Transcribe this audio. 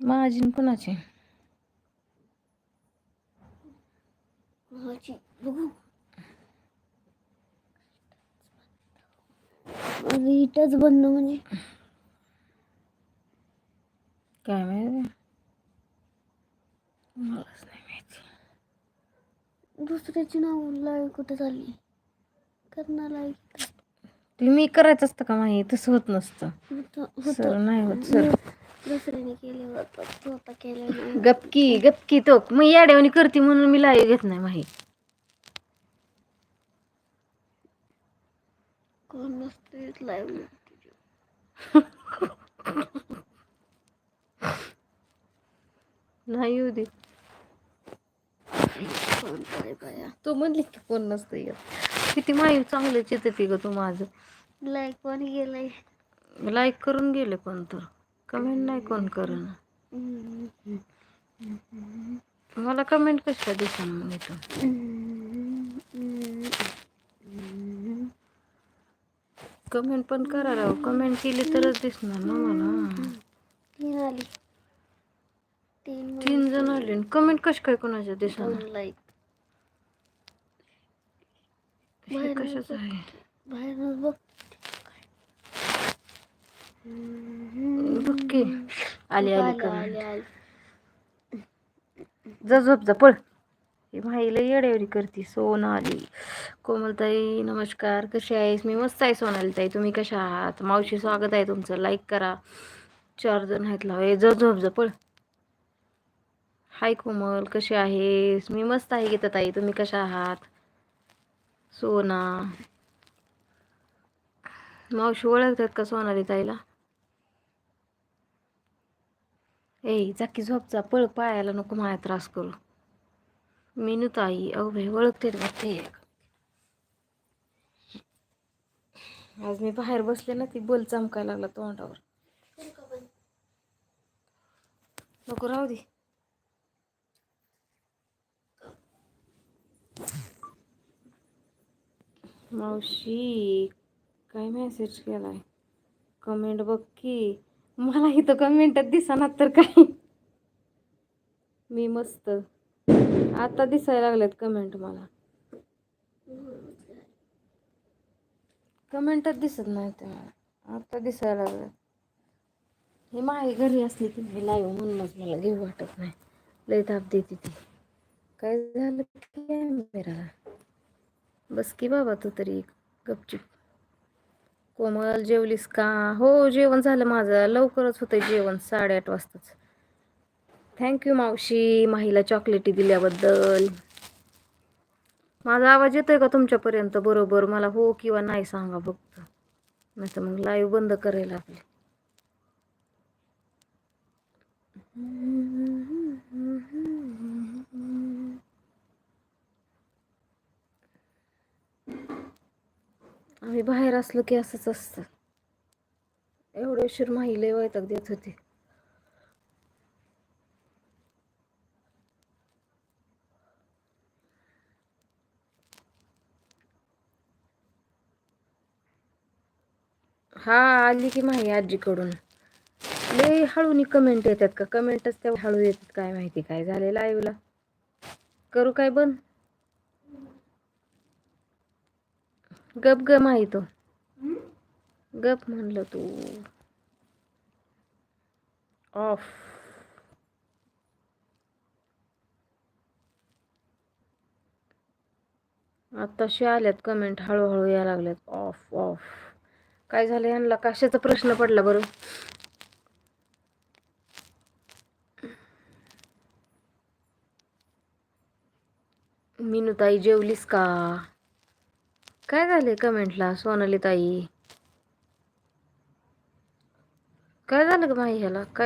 माझी न कुणाची? इथंच बंद म्हणजे. काय माहिती? मलाच नाही माहिती. दुसऱ्याची नाव लाईक कुठे झाली करणार लाईक ते मी करायचं असतं का माही तसं होत नसतं. सर नाही होत सर. दुसऱ्याने केलं होतं तू आता केलं नाही. गपकी गपकी तो मी याड्यावानी करते म्हणून मी लाई घेत नाही माही. कोण लाईव्ह नाही येऊ दे. कोण काय बाया. तू म्हणली की कोण नसतं येत. किती माही चांगलं चितते ग तू माझं. लाईक पण गेलंय? लाईक करून गेले कोण तर. कमेंट नाही कोण करण. मला कमेंट कशा दिसणार मग. हम्म. कमेंट पण करा राव कमेंट केली तरच दिसणार ना मला. तीन जण आले कमेंट कश काय कोणाच्या दिसणार कशाच आहे? बघ की. आली आली जा झोप जा पळ. ही माईला येड्यावरी करते सोना आली कोमलताई नमस्कार. कशी आहेस? मी मस्त आहे सोनाली ताई. तुम्ही कशा आहात? मावशी स्वागत आहे तुमचं. लाईक करा. चार जण आहेत लाव. जा झोप जा पळ. हाय कोमल. कशी आहेस? मी मस्त आहे गीता ताई. तुम्ही कशा आहात? सोना. मावशी ओळखतात का सोनाली ताईला? ए जाकी झोपचा पळ पायाला नको माया त्रास करू. मेनू ताई अहो भाई ओळखते का ते आज मी बाहेर बसले ना ती बोल चमकायला लागला तोंडावर. नको राहू दे. मावशी काय मेसेज केलाय? कमेंट बघ की. मला इथं कमेंटात दिसणार तर काय मी मस्त. आता दिसायला लागल्यात कमेंट मला. कमेंटात दिसत नाही ते मला. आता दिसायला लागल्यात हे माही घरी असली की मी लाईव्ह म्हणूनच मला घेऊ वाटत नाही. लय ताप देते ती. काय झालं कॅमेराला बस की बाबा तू तरी गपचूप. कोमल जेवलीस का? हो जेवण झालं माझं. लवकरच होतं जेवण साडेआठ वाजताच. थँक्यू मावशी. माहीला चॉकलेटी दिल्याबद्दल. माझा आवाज येतोय का तुमच्यापर्यंत? बरोबर. मला हो किंवा नाही सांगा फक्त. नाही तर मग लाईव्ह बंद करायला आपली आम्ही बाहेर असलो की असंच असतं. एवढे उशीर माहिले वैताग देत होते. हा आली की माही आजीकडून. लय हळूनी कमेंट येतात का? कमेंटच त्या हळू येतात. काय माहिती काय झाले लाईव्हला करू काय बंद? गप ग आहे तो. गप म्हणलं तू. ऑफ. आत्ताशी आल्यात कमेंट हळूहळू यायला लागल्यात. Off off. काय झालं यांना? कशाचा प्रश्न पडला बरं? मीनूताई जेवलीस का? काय झाले कमेंटला सोनाली ताई काय झालं ग माई ह्याला? काय